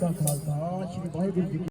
का खालसा श्री वाहिगुरु जी